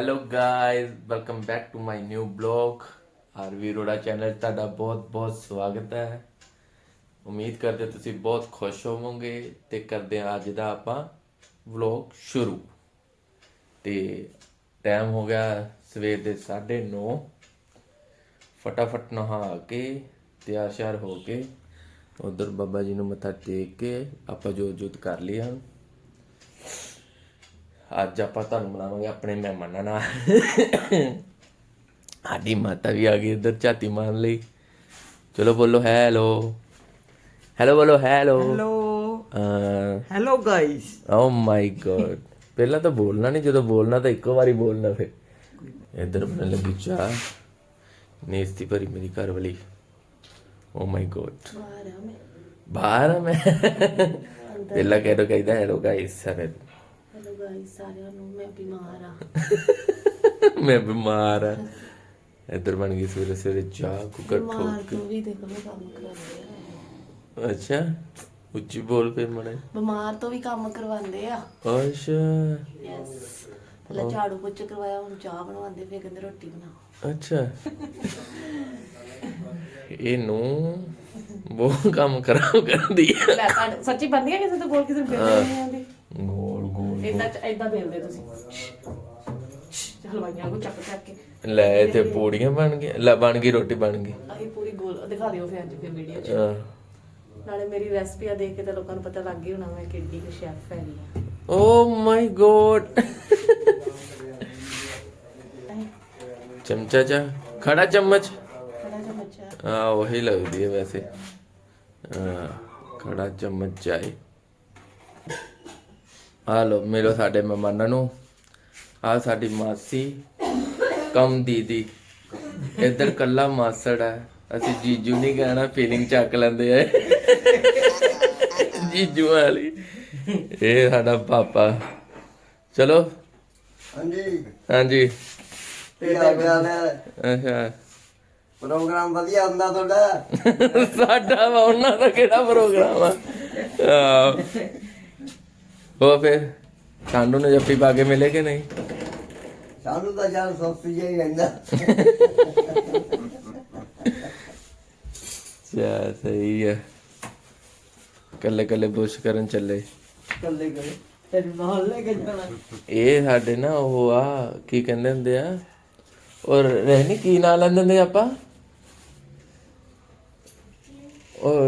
Hello guys welcome back to my new vlog Aarvi Rora channel ਤੁਹਾਡਾ ਬਹੁਤ ਬਹੁਤ ਸਵਾਗਤ ਹੈ। ਉਮੀਦ ਕਰਦੇ ਤੁਸੀਂ ਬਹੁਤ ਖੁਸ਼ ਹੋਵੋਗੇ ਤੇ ਕਰਦੇ ਹਾਂ ਅੱਜ ਦਾ ਆਪਾਂ ਵਲੌਗ ਸ਼ੁਰੂ। ਤੇ ਟਾਈਮ ਹੋ ਗਿਆ ਸਵੇਰ ਦੇ 9:30 ਫਟਾਫਟ ਨਹਾ ਕੇ ਤਿਆਰ ਸ਼ਿਆਰ ਹੋ ਕੇ ਉਧਰ ਬਾਬਾ ਜੀ ਨੂੰ ਮੱਥਾ ਟੇਕ ਕੇ ਆਪਾਂ ਜੋਤ ਜੋਤ ਕਰ ਲਿਆ ਅੱਜ ਆਪਾਂ ਤੁਹਾਨੂੰ ਮਿਲਾਵਾਂਗੇ ਆਪਣੇ ਮਹਿਮਾਨਾਂ ਨਾਲ। ਸਾਡੀ ਮਾਤਾ ਵੀ ਆ ਗਈ ਇੱਧਰ ਝਾਤੀ ਮਾਰਨ ਲਈ। ਚਲੋ ਬੋਲੋ ਹੈਲੋ। ਹੈਲੋ ਬੋਲੋ hello. Hello. Hello guys oh my God ਪਹਿਲਾਂ ਤਾਂ ਬੋਲਣਾ ਨਹੀਂ ਜਦੋਂ ਬੋਲਣਾ ਤਾਂ ਇੱਕੋ ਵਾਰੀ ਬੋਲਣਾ ਫੇ ਇੱਧਰ ਬਣ ਲੱਗੀ ਚਾਹ। ਨੇਸਤੀ ਭਰੀ ਮੇਰੀ ਘਰ ਵਾਲੀ। ਓ ਮਾਈ ਗॉड ਬਾਹਰ ਆ ਮੈਂ। ਪਹਿਲਾਂ ਕਹਿ ਦੋ ਕਹਿੰਦਾ ਹੈਲੋ ਗਾਇਸ ਸਾਰੇ। ਗਾਇਸ ਸਾਰਿਆਂ ਨੂੰ ਮੈਂ ਬਿਮਾਰ ਆ। ਮੈਂ ਬਿਮਾਰ ਆ। ਇੱਧਰ ਬਣ ਗਈ ਸਵੇਰੇ ਸਵੇਰੇ ਚਾਹ ਕੁੱਕਰ ਬਿਮਾਰ ਠੋਕ ਤੋਂ ਵੀ ਦੇਖੋ ਮੈਂ ਕੰਮ ਕਰਾਉਂਦੇ ਆ। ਅੱਛਾ ਉੱਚੀ ਬੋਲ ਫੇ ਮੜੇ ਬਿਮਾਰ ਤੋਂ ਵੀ ਕੰਮ ਕਰਵਾਉਂਦੇ ਆ। ਅੱਛਾ। ਯੈਸ ਪਹਿਲਾਂ ਝਾੜੂ ਪੋਚਾ ਕਰਵਾਇਆ ਹੁਣ ਚਾਹ ਬਣਵਾਉਂਦੇ ਫਿਰ ਕਹਿੰਦੇ ਰੋਟੀ ਬਣਾਓ। ਅੱਛਾ। ਇਹਨੂੰ ਬਹੁਤ ਕੰਮ ਖਰਾਬ ਕਰਦੀ ਆ। ਲੈ ਤੁਹਾਡੇ ਸੱਚੀ ਬੰਦੀ ਆ ਕਿਸੇ ਤੋਂ ਬੋਲ ਕਿਸੇ ਨੂੰ ਬੇਲਦੇ ਨਹੀਂ ਆਉਂਦੀ ਇਦਾਂ ਇਦਾਂ ਬੇਲਦੇ ਤੁਸੀਂ। ਹਲਵਾਈਆਂ ਨੂੰ ਚੱਕ ਚੱਕ ਕੇ। ਲੈ ਇੱਥੇ ਪੂੜੀਆਂ ਬਣ ਗਈਆਂ। ਲੈ ਬਣ ਗਈ ਰੋਟੀ ਬਣ ਗਈ। ਆਹੀ ਪੂਰੀ ਗੋਲ ਦਿਖਾ ਦਿਓ ਫਿਰ ਅੱਜ ਫਿਰ ਵੀਡੀਓ 'ਚ। ਨਾਲੇ ਮੇਰੀ ਰੈਸਪੀ ਆ ਦੇਖ ਕੇ ਤਾਂ ਲੋਕਾਂ ਨੂੰ ਪਤਾ ਲੱਗ ਹੀ ਹੋਣਾ ਮੈਂ ਕਿੱਡੀ ਕੁ ਸ਼ੈਫ ਹੈਗੀ ਆ। ਓ ਮਾਈ ਗੋਡ ਚਮਚਾ ਚਾ ਖੜਾ ਚਮਚ। ਖੜਾ ਬੱਚਾ ਆ। ਉਹੀ ਲੱਗਦੀ ਹੈ ਵੈਸੇ। ਆ ਖੜਾ ਚਮਚ ਚਾਏ ਆ ਲੋ ਮਿਲੋ ਸਾਡੇ ਮਹਿਮਾਨਾਂ ਨੂੰ। ਆ ਸਾਡੀ ਮਾਸੀ ਕਮ ਦੀਦੀ। ਇੱਧਰ ਕੱਲਾ ਮਾਸੜ ਹੈ। ਅਸੀਂ ਜੀਜੂ ਨਹੀਂ ਕਹਿਣਾ ਫੀਲਿੰਗ ਚੱਕ ਲੈਂਦੇ ਆ। ਜੀਜੂ ਵਾਲੀ। ਇਹ ਸਾਡਾ ਪਾਪਾ। ਚਲੋ। ਹਾਂਜੀ। ਹਾਂਜੀ। ਚਾਲ ਹੈ ਅੱਛਾ। ਪ੍ਰੋਗਰਾਮ ਵਧੀਆ ਹੁੰਦਾ ਤੁਹਾਡਾ। ਸਾਡਾ ਵਾ ਉਹਨਾਂ ਦਾ ਕਿਹੜਾ ਪ੍ਰੋਗਰਾਮ ਆ। ਉਹ ਫਿਰ ਸਾਨੂੰ ਨੇ ਜੱਫੀ ਪਾ ਕੇ ਮਿਲੇ ਕਿ ਨਹੀਂ? ਸਾਨੂੰ ਤਾਂ ਯਾਰ ਸਸਤੀ ਜਿਹੀ ਰਹਿੰਦਾ ਚਾ ਸਹੀ ਹੈ ਕੱਲੇ ਕੱਲੇ ਬੁਸ਼ ਕਰਨ ਚੱਲੇ। ਕੱਲੇ ਕੱਲੇ ਤੈਨੂੰ ਨਾਲ ਲੈ ਕੇ ਜਾਣਾ। ਇਹ ਸਾਡੇ ਨਾ ਉਹ ਆ ਕੀ ਕਹਿੰਦੇ ਹੁੰਦੇ ਆ? ਔਰ ਰਹਿਣੀ ਕੀ ਨਾਂ ਲੈਂਦੇ ਹੁੰਦੇ ਆਪਾਂ? ਉਹ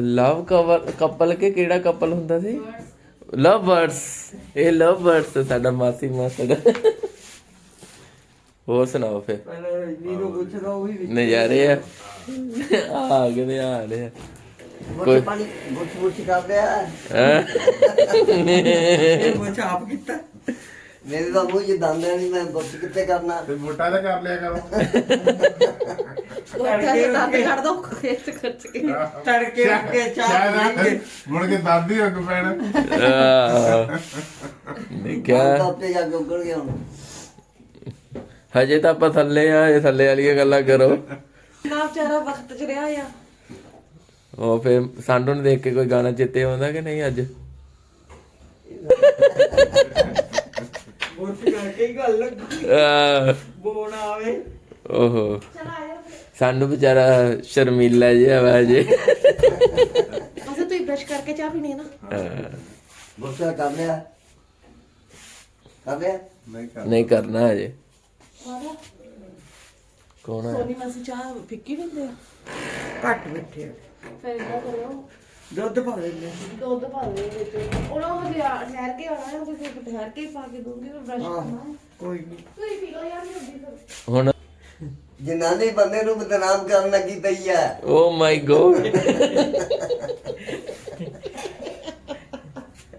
ਲਵ ਕਵਰ ਕਪਲ ਕੇ ਕਿਹੜਾ ਕਪਲ ਹੁੰਦਾ ਸੀ? ਲਵ ਬਰਡਸ ਇਹ ਲਵ ਬਰਡਸ ਸਾਡਾ ਮਾਸੀ ਮਾਸੜ। ਹੋਰ ਸੁਣਾਓ ਫੇ ਪਹਿਲੇ ਵੀਰੋ ਪੁੱਛਦਾ ਉਹ ਵੀ ਨਜ਼ਾਰੇ ਆ ਆ। ਗਏ ਆ ਰਹੇ ਆ। ਬੁੱਛ ਪਾਣੀ ਬੁੱਛ ਬੁੱਛ ਕਰਦੇ ਆ ਹੈਂ? ਇਹ ਪੁੱਛ ਆਪ ਕੀਤਾ। ਮੇਰੇ ਤਾਂ ਮੂੰਹ 'ਚ ਦੰਦ ਨਹੀਂ ਮੈਂ ਬੁੱਛ ਕਿੱਥੇ ਕਰਨਾ? ਤੇ ਵੋਟਾਂ ਦਾ ਕਰ ਲਿਆ ਕਰੋ। ਉਹ ਤੇ ਤਾਂ ਕੱਢ ਦੋ ਖੇਚ ਖਰਚ ਕੇ। ਤੜਕੇ ਉੱਠ ਕੇ ਚਾਹ ਪੀ ਕੇ। ਮੁੜ ਕੇ ਦਾਦੀ ਰੰਗ ਪੈਣਾ। ਆਹ। ਦੇਖਿਆ। ਤਾਂ ਉੱਤੇ ਜਾ ਕੇ ਉੱਗਣ ਗਿਆ ਹੁਣ। ਹਜੇ ਤਾਂ ਆਪਾਂ ਥੱਲੇ ਆ ਇਹ ਥੱਲੇ ਵਾਲੀਆਂ ਗੱਲਾਂ ਕਰੋ। ਨਾ ਵਿਚਾਰਾ ਵਕਤ ਚ ਰਿਹਾ ਆ। ਉਹ ਫੇ ਸਾਡੂ ਨੂੰ ਦੇਖ ਕੇ ਕੋਈ ਗਾਣਾ ਚਿੱਤੇ ਆਉਂਦਾ ਕਿ ਨਹੀਂ ਅੱਜ? ਕਰਕੇ ਗੱਲ ਲੱਗੀ। ਆਵੇ। ਓਹੋ। ਸਾਨੂੰ ਵਿਚਾਰਾ ਸ਼ਰਮੀਲਾ ਜਿਹਾ ਵਾ ਜੇ ਅਸੇ ਤੁਸੀਂ ਬ੍ਰਸ਼ ਕਰਕੇ ਚਾਹ ਪੀਣੀ ਹੈ ਨਾ? ਬੁੱਛ ਕਰ ਲਿਆ। ਕਰ ਲਿਆ? ਨਹੀਂ ਕਰ ਨਹੀਂ ਕਰਨਾ ਹਜੇ। ਕੌਣ ਹੈ ਸੋਨੀ ਮਾਸੀ ਚਾਹ ਫਿੱਕੀ ਪੀਂਦੇ ਆ? ਘੱਟ। ਫਿਰ ਕਰੋ ਦੁੱਧ ਪਾ ਲੈਂਦੇ। ਦੁੱਧ ਪਾ ਦੇ ਵਿੱਚ। ਉਹਨਾਂ ਹਜੇ ਆ- ਠਹਿਰ ਕੇ ਆਉਣਾ ਹੈ ਫਿਰ ਠਹਿਰ ਕੇ ਹੀ ਪਾ ਕੇ ਦੂੰਗੀ ਫਿਰ ਬ੍ਰਸ਼ ਕਰਨਾ ਹੈ। ਕੋਈ ਨਹੀਂ ਤੁਸੀਂ ਪੀ ਲਓ ਯਾਰ ਨਹੀਂ ਹੁੰਦੀ ਫਿਰ। ਹੁਣ ਜਨਾਨੀ ਬੰਦੇ ਨੂੰ ਬਦਨਾਮ ਕਰਨ ਲੱਗੀ ਪਈ ਆ ਓ ਮਾਈ ਗੋਡ।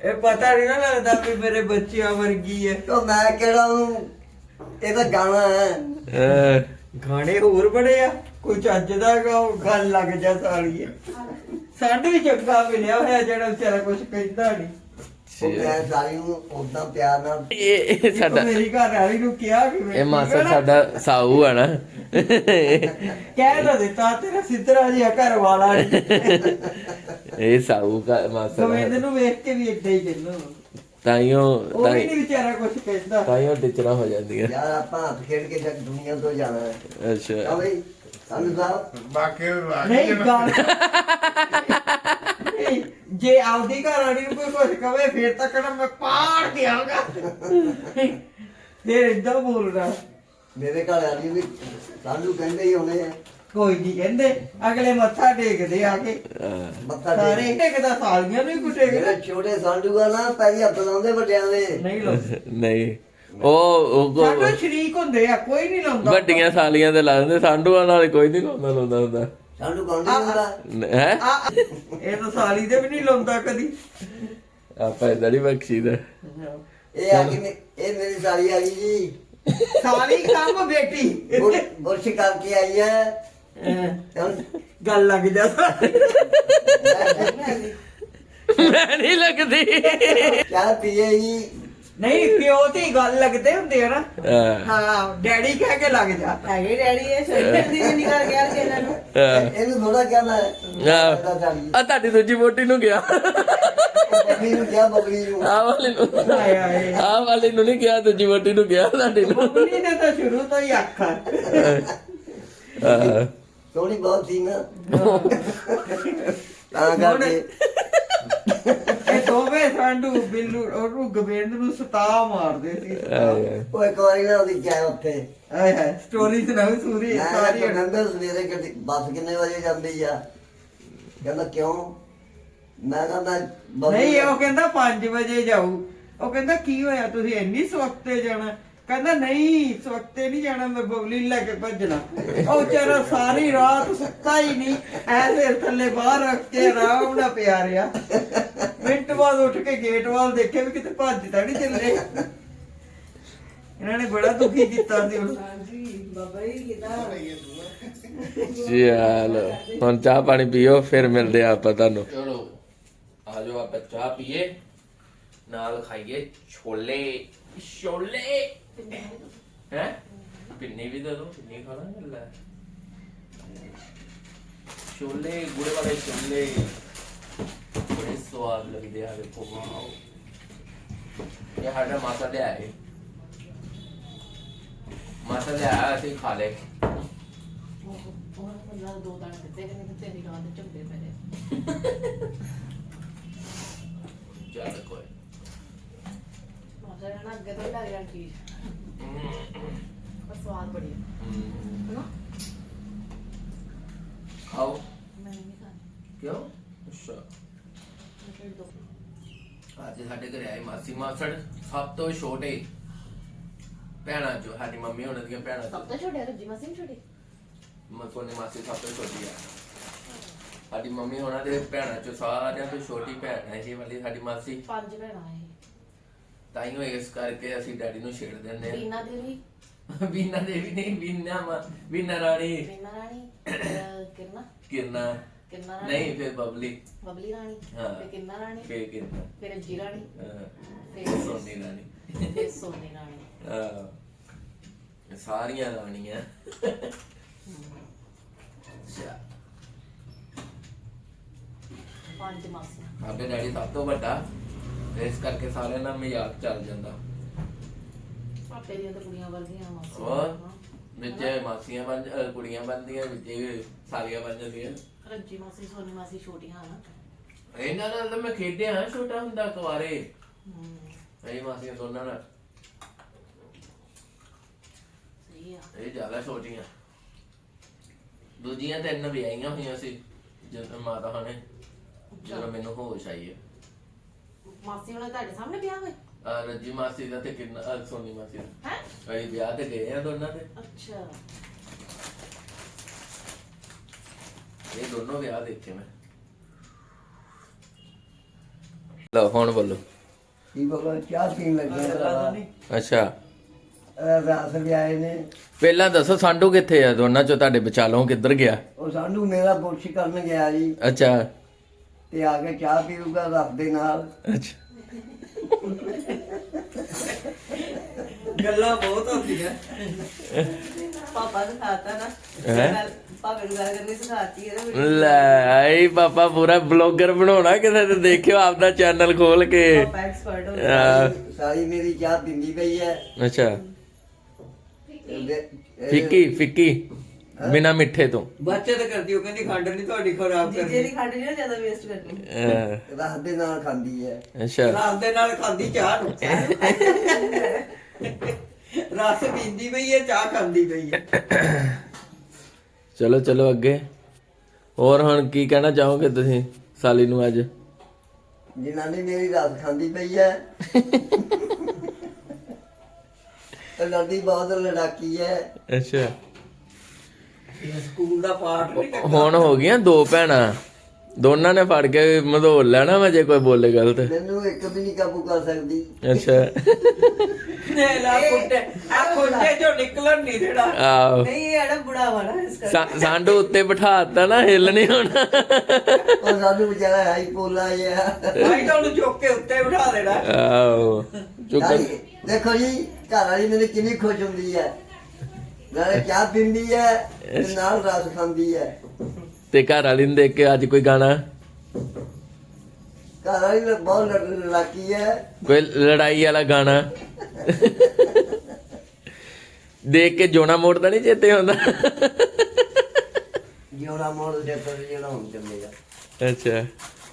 ਇਹ ਪਤਾ ਨਹੀਂ ਨਾ ਲੱਗਦਾ ਵੀ ਮੇਰੇ ਬੱਚਿਆਂ ਵਰਗੀ ਹੈ। ਤਾਂ ਮੈਂ ਕਿਹੜਾ ਉਹਨੂੰ ਇਹ ਤਾਂ ਗਾਣਾ ਹੈ। ਗਾਣੇ ਹੋਰ ਬੜੇ ਆ। ਕੋਈ ਚੱਜ ਦਾ ਗਾਓ ਗੱਲ ਲੱਗ ਜਾ ਸਾਲੀ ਹੈ ਸਾਡੇ ਵੀ ਚੰਗਾ ਮਿਲਿਆ ਹੋਇਆ ਜਿਹੜਾ ਵਿਚਾਰਾ ਕੁਝ ਕਹਿੰਦਾ ਨਹੀਂ ਉਹ ਮੈਂ ਸਾਰੀ ਨੂੰ ਉਦਾਂ ਪਿਆਰ ਨਾਲ ਇਹ ਇਹ ਸਾਡਾ ਮੇਰੀ ਘਰ ਵਾਲੀ ਨੂੰ ਕਿਹਾ ਕਿ ਮੈਂ ਇਹ ਮਾਸਾ ਸਾਡਾ ਸਾਊ ਆ ਨਾ। ਕਹਿ ਤਾਂ ਦਿੱਤਾ ਤੇਰਾ ਸਿੱਧਰਾ ਜਿਹਾ ਘਰ ਵਾਲਾ। ਇਹ ਸਾਊ ਦਾ ਮਾਸਾ ਨੂੰ ਵੇਖ ਕੇ ਵੀ ਏਦਾਂ ਹੀ ਕਹਿੰਦਾ ਤਾਈਓ ਉਹ ਵੀ ਨਹੀਂ ਵਿਚਾਰਾ ਕੁਝ ਕਹਿੰਦਾ। ਤਾਈਓ ਟੀਚਰਾਂ ਹੋ ਜਾਂਦੀਆਂ। ਯਾਰ ਆਪਾਂ ਹੱਥ ਖੇਡ ਕੇ ਜਗ ਦੁਨੀਆ ਤੋਂ ਜਾਣਾ ਹੈ। ਆ ਅੱਛਾ ਬਈ ਸਾਨੂੰ ਸਾਹਿਬ ਬਾਕੀ ਰਾਜੀ ਨਹੀਂ ਗੱਲ ਨਹੀਂ, ਜੇ ਆਪਦੀ ਘਰ ਵਾਲੀ ਨੂੰ ਕੋਈ ਕੁਝ ਕਵੇ ਫਿਰ ਤਾਂ ਕਹਣਾ ਮੈਂ ਪਾੜ ਦਿਆਂਗਾ। ਫਿਰ ਇਦਾਂ ਬੋਲਦਾ। ਮੇਰੇ ਘਰ ਵਾਲੀ ਵੀ ਸਾਨੂੰ ਕਹਿੰਦੇ ਹੀ ਹੋਣੇ ਆ। ਕੋਈ ਨਹੀਂ ਕਹਿੰਦੇ ਅਗਲੇ ਮੱਥਾ ਟੇਕਦੇ ਆ ਕੇ। ਮੱਥਾ ਸਾਰੇ ਟੇਕ ਟੇਕਦਾ ਸਾਲੀਆਂ ਨੂੰ ਹੀ ਕੁੱਟੇਗਾ ਜਿਹੜੇ ਛੋਟੇ ਸਾਡੂ ਆ ਨਾ ਪੈਰੀ ਹੱਥ ਲਾਉਂਦੇ ਵੱਡਿਆਂ ਦੇ। ਨਹੀਂ ਲਾਉਂਦੇ ਨਹੀਂ। ਉਹ ਸਾਡੇ ਸ਼ਰੀਕ ਹੁੰਦੇ ਆ ਕੋਈ ਨਹੀਂ ਲਾਉਂਦਾ ਵੱਡੀਆਂ ਸਾਲੀਆਂ ਦੇ ਲੱਗਦੇ ਸਾਂਢੂਆਂ ਨਾਲ ਕੋਈ ਨਹੀਂ ਲਾਉਂਦਾ ਲਾਉਂਦਾ ਹੁੰਦਾ। ਸਾਡੂ ਕੌਣ ਹੁੰਦਾ ਹੈ? ਆ ਇਹ ਤਾਂ ਸਾਲੀ ਦੇ ਵੀ ਨਹੀਂ ਲਾਉਂਦਾ ਕਦੀ। ਆਪਾਂ ਇਦਾਂ ਨਹੀਂ ਬਖਸ਼ੀਦਾ। ਇਹ ਆ ਕਿ ਇਹ ਮੇਰੀ ਸਾਲੀ ਆ ਗਈ ਜੀ। ਸਾਲੀ ਕੰਮ ਬੇਟੀ। ਬੁਰ- ਬੁਰਸ਼ ਕਰਕੇ ਆਈ ਹੈ ਅਹ, ਤੇ ਹੁਣ ਗੱਲ ਲੱਗ ਜਾ ਮੈਂ ਨਹੀਂ ਲੱਗਦੀ। ਚਾਹ ਪੀਏ ਜੀ। ਨਹੀਂ ਪਿਓ ਦੀ ਗੱਲ ਲੱਗਦੇ ਹੁੰਦੇ ਆ ਨਾ। ਹਾਂ, ਹਾਂ ਡੈਡੀ ਕਹਿ ਕੇ ਲੱਗ ਜਾ। ਹੈਗੇ ਡੈਡੀ ਇਹ ਛੋਟੀ ਦੀ ਨਹੀਂ ਕਰ ਗਿਆ ਕਿ ਇਹਨਾਂ ਨੂੰ। ਹਾਂ। ਇਹਨੂੰ ਥੋੜਾ ਕਹਿਣਾ ਹੈ। ਆ ਤੁਹਾਡੀ ਦੂਜੀ ਵੋਟੀ ਨੂੰ ਗਿਆ ਨੂੰ ਕਿਹਾ ਬੱਬਲੀ ਨੂੰ। ਆ ਵਾਲੀ ਨੂੰ। ਹਾਏ ਹਾਏ। ਆ ਵਾਲੀ ਨੂੰ ਨਹੀਂ ਗਿਆ ਦੂਜੀ ਵੋਟੀ ਨੂੰ ਗਿਆ ਤੁਹਾਡੀ ਨੂੰ। ਮੰਮੀ ਨੇ ਤਾਂ ਸ਼ੁਰੂ ਤੋਂ ਹੀ ਆਖਾ। ਹਾਂ। ਥੋੜੀ ਬਹੁਤ ਸੀ ਨਾ। ਤਾਂ ਕਰਕੇ ਇਹ ਦੋਵੇਂ ਸਾਂਢੂ ਬਿੱਲੂ ਉਹਨੂੰ ਗੋਬਿੰਦ ਨੂੰ ਸਤਾ ਮਾਰਦੇ ਸੀ ਆਏ। ਉਹ ਇੱਕ ਵਾਰੀ ਨਾ ਉਹਦੀ ਚਾਹ ਉੱਥੇ। ਆਏ ਹਾਏ ਸਟੋਰੀ ਸੁਣਾਓ ਸੂਰੀ ਮੈਂ ਸਾਰੀ ਕਹਿੰਦਾ ਸਵੇਰੇ ਗੱਡੀ ਬੱਸ ਕਿੰਨੇ ਵਜੇ ਜਾਂਦੀ ਆ? ਕਹਿੰਦਾ ਕਿਉਂ? ਮੈਂ ਕਹਿੰਦਾ ਨਹੀਂ ਉਹ ਕਹਿੰਦਾ 5 ਵਜੇ ਜਾਊ। ਉਹ ਕਹਿੰਦਾ ਕੀ ਹੋਇਆ ਤੁਸੀਂ ਇੰਨੀ ਸਵਖਤੇ ਜਾਣਾ। ਕਹਿੰਦਾ ਨਹੀਂ ਸਵਖਤੇ ਨਹੀਂ ਜਾਣਾ ਮੈਂ ਬਬਲੀ ਲੈ ਕੇ ਭੱਜਣਾ। ਉਹ ਵਿਚਾਰਾ ਸਾਰੀ ਰਾਤ ਸੁੱਤਾ ਹੀ ਨਹੀਂ। ਐਸੇ ਥੱਲੇ ਬਾਹਰ ਰੱਖ ਕੇ ਆਰਾਮ ਨਾਲ ਪਿਆ ਰਿਹਾ। ਮਿੰਟ ਬਾਅਦ ਉੱਠ ਕੇ ਗੇਟ ਵੱਲ ਦੇਖਿਆ ਵੀ ਕਿਤੇ ਭੱਜ ਤਾਂ ਨਹੀਂ ਚੱਲੇ। ਇਹਨਾਂ ਨੇ ਬੜਾ ਦੁਖੀ ਕੀਤਾ ਸੀ। ਉਹਨੂੰ ਹਾਂਜੀ ਬਾਬਾ ਜੀ ਕਿਦਾਂ? ਚਲੋ ਹੁਣ ਚਾਹ ਪਾਣੀ ਪੀਓ ਫਿਰ ਮਿਲਦੇ ਆ ਆਪਾਂ ਤੁਹਾਨੂੰ। ਚਲੋ ਆ ਜਾਓ ਆਪਾਂ ਚਾਹ ਪੀਏ। ਨਾਲ ਖਾਈਏ ਛੋਲੇ। ਛੋਲੇ! ਹੈ ਪਿੰਨੀ ਵੀ ਦੇ ਦੋ ਪਿੰਨੀ ਖਾਣਾ ਲੈ ਛੋਲੇ ਗੁੜੇ ਵਾਲੇ ਛੋਲੇ ਬੜੇ ਸਵਾਦ ਲੱਗਦੇ ਆ ਦੇਖੋ ਵਾਓ ਇਹ ਸਾਡਾ ਮਾਤਾ ਦੇ ਆਏ ਮਾਤਾ ਦੇ ਆਇਆ ਅਸੀਂ ਖਾ ਲੇ ਦੋ ਦਾਣੇ ਦਿੱਤੇ ਕਿ ਨਹੀਂ ਰਾਤ ਦੇ ਝੰਡੇ ਪਏ ਚੱਲ ਕੋਈ ਮਾਜਾ ਨਾ ਅੱਗੇ ਤੋਂ ਹੀ ਲੱਗ ਜਾਣ ਚੀਜ਼ ਪਰ ਸਵਾਦ ਬੜੀ ਹੈ। ਹਨਾ? ਖਾਓ। ਮੈਂ ਨਹੀਂ ਖਾਣੀ। ਕਿਉਂ? ਅੱਛਾ। ਮੈਂ ਫਿਰ ਦੋ। ਅੱਜ ਸਾਡੇ ਘਰੇ ਆਏ ਮਾਸੀ। ਮਾਸੜ ਸਭ ਤੋਂ ਛੋਟੇ ਭੈਣਾਂ ਚੋਂ ਸਾਡੀ ਮੰਮੀ ਉਹਨਾਂ ਦੀਆਂ ਭੈਣਾਂ ਸਭ ਚੋਂ ਤੋਂ ਛੋਟੇ ਰੱਜੀ ਮਸੀਨ ਛੋਟੀ? ਮਸੋਨੇ ਮਾਸੀ ਸਭ ਤੋਂ ਛੋਟੀ ਆ। ਸਾਡੀ ਮੰਮੀ ਉਹਨਾਂ ਦੇ ਭੈਣਾਂ ਚੋਂ ਸਾਰਿਆਂ ਤੋਂ ਛੋਟੀ ਭੈਣ ਹੈ ਇਹ ਵਾਲੀ ਸਾਡੀ ਮਾਸੀ। ਪੰਜ ਭੈਣਾਂ ਹੈ ਤਾਈਓ ਇਸ ਕਰਕੇ ਅਸੀਂ ਡੈਡੀ ਨੂੰ ਛੇੜ ਦਿੰਦੇ ਰੀਨਾ ਦੇਵੀ। ਆ ਬੀਨਾ ਦੇਵੀ ਨਹੀਂ ਬੀਨਾ ਮਾ ਬੀਨਾ ਰਾਣੀ। ਰੀਨਾ ਰਾਣੀ ਅਹ ਕਿਰਨਾ। ਕਿਰਨਾ। ਕਿਰਨਾ ਰਾਣੀ। ਨਹੀਂ ਫਿਰ ਬਬਲੀ। ਬਬਲੀ ਰਾਣੀ ਹਾਂ। ਫਿਰ ਕਿਰਨਾ ਰਾਣੀ। ਫੇਰ ਕਿਰਨਾ। ਫਿਰ ਅੱਜੀ ਰਾਣੀ। ਹਾਂ, ਫਿਰ ਸੋਨੀ ਰਾਣੀ। ਫਿਰ ਸੋਨੀ ਰਾਣੀ। ਆਹ, ਸਾਰੀਆਂ ਰਾਣੀਆਂ। ਅੱਛਾ। ਪੰਜ ਮਾਸੀਆਂ। ਸਾਡੇ ਡੈਡੀ ਸਭ ਤੋਂ ਵੱਡਾ। ਇਸ ਕਰਕੇ ਸਾਰਿਆਂ ਨਾਲ ਮਜ਼ਾਕ ਚੱਲ ਜਾਂਦਾ। ਪਾਪੇ ਦੀਆਂ ਤਾਂ ਕੁੜੀਆਂ ਵਰਗੀਆਂ ਮਾਸੀਆਂ ਹੋਰ? ਹਾਂ। ਵਿੱਚ ਮਾਸੀਆਂ ਬਣ ਅਹ ਕੁੜੀਆਂ ਬਣਦੀਆਂ ਵਿੱਚ ਇਹ ਸਾਰੀਆਂ ਬਣ ਜਾਂਦੀਆਂ। ਰੱਜੀ ਮਾਸੀ ਸੋਨੀ ਮਾਸੀ ਛੋਟੀਆਂ ਹਨ? ਇਹਨਾਂ ਨਾਲ ਤਾਂ ਮੈਂ ਖੇਡਿਆ ਛੋਟਾ ਹੁੰਦਾ ਕੁਆਰੇ ਇਹ ਮਾਸੀਆਂ ਦੋਨਾਂ ਨਾਲ। ਸਹੀ ਆ। ਇਹ ਜ਼ਿਆਦਾ ਛੋਟੀਆਂ। ਦੂਜੀਆਂ ਤਿੰਨ ਵਿਆਹੀਆਂ ਹੋਈਆਂ ਸੀ ਜਦੋਂ ਮਾਤਾ ਹਣੇ ਜਦੋਂ ਮੈਨੂੰ ਹੋਸ਼ ਆਈ ਹੈ ਮਾਸੀ ਉਹਨਾਂ ਤੁਹਾਡੇ ਸਾਹਮਣੇ ਵਿਆਹ ਹੋਏ? ਆਹ ਰੱਜੀ ਮਾਸੀ ਦਾ ਤੇ ਕਿੰਨਾ ਆਹ ਸੋਨੀ ਮਾਸੀ ਦਾ। ਹੈ? ਅਸੀਂ ਵਿਆਹ ਤੇ ਗਏ ਆ ਦੋਨਾਂ ਦੇ। ਅੱਛਾ। ਇਹ ਦੋਨੋਂ ਵਿਆਹ ਦੇਖੇ ਮੈਂ। ਲਓ ਹੁਣ ਬੋਲੋ। ਕੀ ਬੋਲੋ ਚਾਹ ਪੀਣ ਲੱਗੇ ਭਰਾਵਾ ਅੱਛਾ। ਅਹ ਰਾਤ ਵੀ ਆਏ ਨੇ। ਪਹਿਲਾਂ ਦੱਸੋ ਸਾਂਢੂ ਕਿੱਥੇ ਆ? ਦੋਨਾਂ ਚੋਂ ਤੁਹਾਡੇ ਵਿਚਾਲੋਂ ਕਿੱਧਰ ਗਿਆ? ਉਹ ਸਾਨੂੰ ਮੇਰਾ ਬੁਰਸ਼ ਕਰਨ ਗਿਆ ਜੀ। ਅੱਛਾ। ਤੇ ਆ ਕੇ ਚਾਹ ਪੀਊਗਾ ਰੱਬ ਦੇ ਨਾਲ। ਅੱਛਾ। ਗੱਲਾਂ ਬਹੁਤ ਹੁੰਦੀਆਂ। ਪਾਪਾ ਨੇ ਖਾਤਾ ਨਾ। ਹੈਂ? ਭਾਵੇਂ ਨੂੰ ਗੱਲ ਕਰਨੀ ਸਿਖਾਤੀ ਇਹਨੇ ਲੈ ਆਈ ਪਾਪਾ ਪੂਰਾ ਬਲੌਗਰ ਬਣਾਉਣਾ ਕਿਸੇ ਤੇ ਦੇਖਿਓ ਆਪਦਾ ਚੈਨਲ ਖੋਲ ਕੇ। ਪਾਪਾ ਐਕਸਪਰਟ ਹੋ ਆ, ਸਾਰੀ ਮੇਰੀ ਚਾਹ ਪਿੰਦੀ ਪਈ ਹੈ। ਅੱਛਾ। ਇਹਦੇ- ਇਹਦੇ- ਫਿੱਕੀ ਫਿੱਕੀ। ਬਿਨਾ ਮਿੱਠੇ ਤੋਂ। ਬੱਚਤ ਕਰਦੀ ਉਹ ਕਹਿੰਦੀ ਖੰਡ ਨਹੀਂ ਤੁਹਾਡੀ ਖਰਾਬ ਜੀਜੇ ਕਰਦੀ ਦੀ ਖੰਡ ਨਹੀਂ ਨਾ ਜ਼ਿਆਦਾ ਵੇਸਟ ਕਰਨੀ। ਅਹ, ਰਸ ਦੇ ਨਾਲ ਖਾਂਦੀ ਹੈ। ਅੱਛਾ। ਰਸ ਦੇ ਨਾਲ ਖਾਂਦੀ ਚਾਹ ਨੂੰ। ਰਸ ਪੀਂਦੀ ਪਈ ਹੈ ਚਾਹ ਖਾਂਦੀ ਪਈ ਹੈ। ਚਲੋ ਚਲੋ ਅੱਗੇ। ਹੋਰ ਹੁਣ ਕੀ ਕਹਿਣਾ ਚਾਹੋਗੇ ਤੁਸੀਂ ਸਾਲੀ ਨੂੰ ਅੱਜ? ਜਨਾਨੀ ਮੇਰੀ ਰਸ ਖਾਂਦੀ ਪਈ ਹੈ। ਤੇ ਲੜਦੀ ਬਹੁਤ ਲੜਾਕੀ ਹੈ। ਅੱਛਾ। ਸਕੂਲ ਦਾ ਪਾਠ ਨਹੀਂ ਹੁਣ ਹੋ ਗਈਆਂ ਦੋ ਭੈਣਾਂ। ਦੋਨਾਂ ਨੇ ਫੜ ਕੇ ਮਧੋਲ ਲੈਣਾ ਵਾ ਜੇ ਕੋਈ ਬੋਲੇ ਗਲਤ। ਮੈਨੂੰ ਇੱਕ ਵੀ ਨਹੀਂ ਕਾਬੂ ਕਰ ਸਕਦੀ। ਅੱਛਾ। ਨੇ ਲਾ ਕੁੱਟੇ ਆ ਖੁੱਡੇ ਚੋਂ ਨਿਕਲਣ ਨਹੀਂ ਦੇਣਾ। ਆਓ ਨਹੀਂ ਇਹ ਐਡਾ ਬੁੜਾ ਵਾ ਨਾ ਇਸ ਕਰਕੇ। ਸਾ- ਸਾਂਢੂ ਉੱਤੇ ਬਿਠਾਤਾ ਨਾ ਹਿੱਲ ਨਹੀਂ ਹੋਣਾ। ਉਹ ਸਾਨੂੰ ਵਿਚਾਰਾ ਹਾਈ ਪੋਲਾ ਜਿਹਾ। ਉਹਨੂੰ ਚੁੱਕ ਕੇ ਉੱਤੇ ਬਿਠਾ ਦੇਣਾ। ਆਓ ਚੁੱਕ ਦੇਖੋ ਜੀ ਘਰ ਵਾਲੀ ਮੈਨੂੰ ਕਿੰਨੀ ਖੁਸ਼ ਹੁੰਦੀ ਹੈ। ਨਾਲੇ ਚਾਹ ਪੀਂਦੀ ਹੈ ਤੇ ਨਾਲ ਰਸ ਖਾਂਦੀ ਹੈ ਤੇ ਘਰ ਵਾਲੀ ਨੂੰ ਦੇਖ ਕੇ ਅੱਜ ਕੋਈ ਗਾਣਾ? ਘਰ ਵਾਲੀ ਤਾਂ ਬਹੁਤ ਲੜ- ਲੜਾਕੀ ਹੈ ਕੋਈ ਲੜਾਈ ਵਾਲਾ ਗਾਣਾ? ਦੇਖ ਕੇ ਜੋਨਾ ਮੋੜ ਤਾਂ ਨਹੀਂ ਚੇਤੇ ਹੁੰਦਾ ਜਿਉਣਾ ਮੋੜ ਦੇ ਪਰ ਜਿਹੜਾ ਹੁਣ ਚੱਲੇਗਾ ਅੱਛਾ।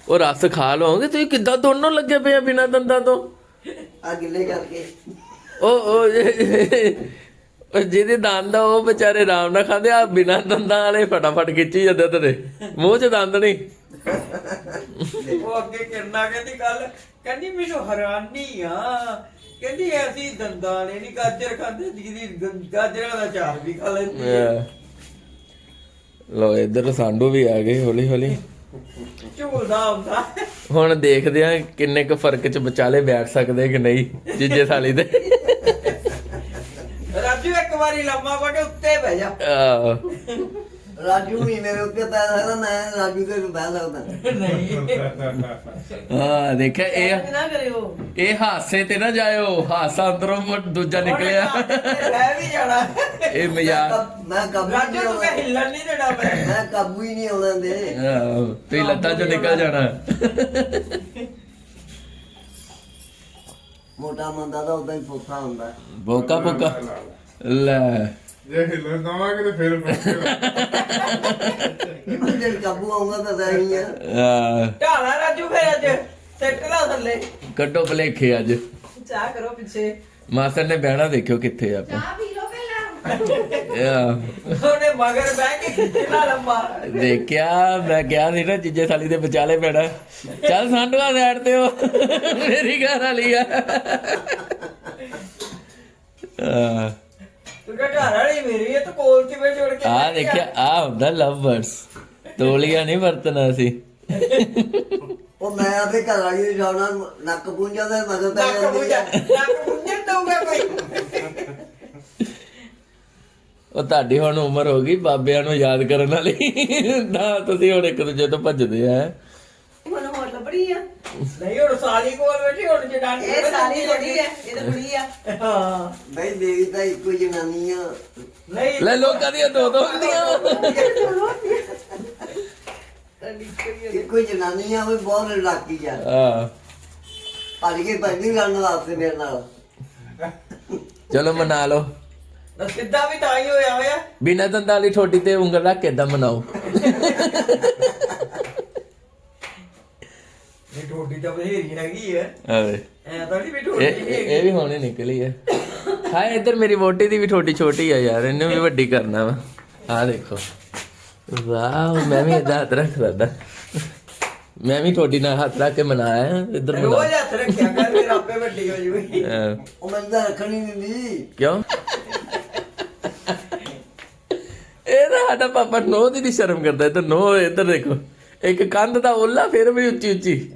ਉਹ ਰਸ ਖਾ ਲਓਗੇ ਤੁਸੀਂ ਕਿੱਦਾਂ ਦੋਨੋਂ ਲੱਗੇ ਪਏ ਆ ਬਿਨਾਂ ਦੰਦਾਂ ਤੋਂ? ਆ ਗਿੱਲੇ ਕਰਕੇ। ਉਹ ਉਹ ਜਿਹਦੇ ਦੰਦ ਆ ਉਹ ਵਿਚਾਰੇ ਆਰਾਮ ਨਾਲ ਖਾਂਦੇ ਆ ਬਿਨਾਂ ਦੰਦਾਂ ਵਾਲੇ ਫਟਾਫਟ ਖਿੱਚੀ ਜਾਂਦੇ ਤੇਰੇ। ਮੂੰਹ 'ਚ ਦੰਦ ਨਹੀਂ। ਉਹ ਅੱਗੇ ਕਿਰਨਾ ਕਹਿੰਦੀ ਕੱਲ ਕਹਿੰਦੀ ਮੈਨੂੰ ਹੈਰਾਨੀ ਆ। ਕਹਿੰਦੀ ਅਸੀਂ ਦੰਦਾਂ ਨੇ ਨਹੀਂ ਗਾਜਰ ਖਾਂਦੇ ਜਿਹਦੀ ਗਾਜਰਾਂ ਦਾ ਚਾਰ ਵੀ ਖਾ ਲੈਂਦੀ ਹੈ ਲੋ। ਇੱਧਰ ਸਾਂਢੂ ਵੀ ਆ ਗਏ ਹੌਲੀ ਹੌਲੀ ਝੂਲਦਾ ਹੁੰਦਾ। ਹੁਣ ਦੇਖਦੇ ਆ ਕਿੰਨੇ ਕੁ ਫ਼ਰਕ 'ਚ ਵਿਚਾਲੇ ਬੈਠ ਸਕਦੇ ਕਿ ਨਹੀਂ ਜੀਜੇ ਸਾਲੀ ਦੇ। ਵਾਰੀ ਲੰਮਾ ਪਾ ਕੇ ਉੱਤੇ ਬਹਿ ਜਾ। ਆਹ, ਰਾਜੂ ਵੀ ਮੇਰੇ ਉੱਤੇ ਪੈ ਸਕਦਾ ਮੈਂ ਰਾਜੂ ਤੇ ਬਹਿ ਸਕਦਾ। ਨਹੀਂ। ਆਹ ਦੇਖਿਆ ਇਹ ਨਾ ਕਰਿਓ। ਇਹ ਹਾਸੇ ਤੇ ਨਾ ਜਾਇਓ ਹਾਸਾ ਅੰਦਰੋਂ ਦੂਜਾ ਨਿਕਲਿਆ। ਲੈ ਵੀ ਜਾਣਾ। ਇਹ ਮਜ਼ਾਕ। ਕਬ- ਮੈਂ ਕਾਬੂ ਰਾਜੂ ਨਹੀਂ ਤੂੰ ਕਹ ਹਿੱਲਣ ਨਹੀਂ ਦੇਣਾ ਮੈਂ ਮੈਂ ਕਾਬੂ ਹੀ ਨਹੀਂ ਆਉਂਦਾ ਦੇ ਆਹ, ਤੁਸੀਂ ਲੱਤਾਂ 'ਚੋਂ ਨਿਕਲ ਜਾਣਾ ਮੋਟਾ ਮੰਦਾ ਤਾਂ ਉਦਾਂ ਹੀ ਫੋਫਾ ਹੁੰਦਾ। ਬੋਕਾ ਬੋਕਾ ਲੈ। ਜੇ ਹਿੱਲਣ ਦਵਾਂਗੇ ਤੇ ਫਿਰ ਪਹੁੰਚੇਗਾ ਜੇ ਕਾਬੂ ਆਉਂਦਾ ਤਾਂ ਸਹੀ ਆ। ਢਾਲਾ ਰਾਜੂ ਫਿਰ ਅੱਜ ਸਿੱਟ ਲਾ ਥੱਲੇ। ਕੱਢੋ ਭਲੇਖੇ ਅੱਜ। ਚਾਹ ਕਰੋ ਪਿੱਛੇ। ਮਾਸਟਰ ਨੇ ਬਹਿਣਾ ਦੇਖਿਓ ਕਿੱਥੇ ਆ ਆਪਾਂ ਚਾਹ ਪੀ ਲਓ ਪਹਿਲਾਂ। ਉਹਨੇ ਮਗਰ ਬਹਿ ਕੇ ਖਿੱਚਣਾ ਲੰਮਾ ਦੇਖਿਆ ਮੈਂ ਕਿਹਾ ਸੀ ਨਾ ਜੀਜੇ ਸਾਲੀ ਦੇ ਵਿਚਾਲੇ ਪੈਣਾ ਚੱਲ ਸਾਂਢੂਆ ਸਾਈਡ ਤੇ ਹੋ ਮੇਰੀ ਘਰ ਵਾਲੀ ਆ। ਮੇਰੀ ਇਹ ਤਾਂ ਕੋਲ ਚ ਵੇ ਜੁੜ ਕੇ ਆ? ਦੇਖਿਆ ਆ ਹੁੰਦਾ ਲਵ ਬਰਡਸ ਤੋਲੀਆ ਨਹੀਂ ਵਰਤਣਾ ਸੀ ਉਹ ਮੈਂ ਆਪੇ ਘਰ ਵਾਲੀ ਦੇ ਜਾਣਾ ਨੱਕ ਪੁੰਜਾ ਦਾ ਮਗਰ ਪੈ ਨੱਕ ਮੁੰਝਾ ਆ। ਨੱਕ ਮੁੰਝਣ ਦਊਗਾ ਕੋਈ ਉਹ ਤੁਹਾਡੀ ਹੁਣ ਉਮਰ ਹੋ ਗਈ ਬਾਬਿਆਂ ਨੂੰ ਯਾਦ ਕਰਨ ਵਾਲੀ। ਨਾ ਤੁਸੀਂ ਹੁਣ ਇੱਕ ਦੂਜੇ ਤੋਂ ਭੱਜਦੇ ਆ। ਹੁਣ ਹੋਰ ਲੱਭਣੀ ਆ। ਨਹੀਂ ਹੁਣ ਸਾਲੀ ਕੋਲ ਬੈਠੀ ਹੁਣ ਜਨਾਨੀ ਇਹ ਸਾਲੀ ਥੋੜੀ ਹੈ ਇਹ ਤਾਂ ਕੁੜੀ ਆ। ਹਾਂ। ਬਈ ਦੇਵੀ ਤਾਂ ਇੱਕੋ ਹੀ ਜਨਾਨੀ ਆ। ਨਹੀਂ। ਲੈ ਲੋਕਾਂ ਦੀਆਂ ਦੋ ਦੋ ਹੁੰਦੀਆਂ। ਇੱਕੋ ਹੀ ਜਨਾਨੀ ਆ ਉਹ ਬਹੁਤ ਲੜਾਕੀ ਆ। ਆ ਭੱਜ ਕੇ ਭੱਜਦੀ ਲੜਨ ਵਾਸਤੇ ਮੇਰੇ ਨਾਲ। ਚਲੋ ਮਨਾ ਲਓ। ਨਾ ਸਿੱਧਾ ਵੀ ਤਾਂ ਹੀ ਹੋਇਆ ਹੋਇਆ। ਬਿਨਾਂ ਦੰਦਾਂ ਵਾਲੀ ਠੋਡੀ ਤੇ ਉਂਗਲ ਰੱਖ ਕੇ ਏਦਾਂ ਮਨਾਓ। ਇਹ ਟੋਡੀ ਤਾਂ ਬਥੇਰੀ ਹੈਗੀ ਹੈ। ਆਵੇ। ਐ ਤਾਂ ਨਹੀਂ ਵੀ ਇਹ ਟੋਡੀ ਇਹ ਇਹ ਵੀ ਹੁਣੇ ਨਿਕਲੀ ਹੈ। ਹਾਏ ਇੱਧਰ ਮੇਰੀ ਵੋਟੀ ਦੀ ਵੀ ਠੋਡੀ ਛੋਟੀ ਆ ਯਾਰ ਇਹਨੂੰ ਵੀ ਵੱਡੀ ਕਰਨਾ ਵਾ। ਆ ਦੇਖੋ। ਵਾਓ ਮੈਂ ਵੀ ਏਦਾਂ ਹੱਥ ਰੱਖ ਸਕਦਾ। ਮੈਂ ਵੀ ਠੋਡੀ ਨਾਲ ਹੱਥ ਰੱਖ ਕੇ ਮਨਾਇਆ ਇੱਧਰ ਮਨਾ ਰੋਜ਼ ਹੱਥ ਰੱਖਿਆ ਕਰ ਫਿਰ ਆਪੇ ਵੱਡੀ ਹੋ ਜੂਗੀ। ਅਹ, ਉਹ ਮੈਨੂੰ ਤਾਂ ਰੱਖਣੀ ਨਹੀਂ ਦਿੰਦੀ। ਕਿਉਂ? ਇਹ ਤਾਂ ਸਾਡਾ ਪਾਪਾ ਨੋ ਦੀ ਸ਼ਰਮ ਕਰਦਾ ਇਹ ਤਾਂ ਨੋ ਇੱਧਰ ਦੇਖੋ। ਇੱਕ ਕੰਧ ਦਾ ਓਲਾ ਫਿਰ ਵੀ ਉੱਚੀ ਉੱਚੀ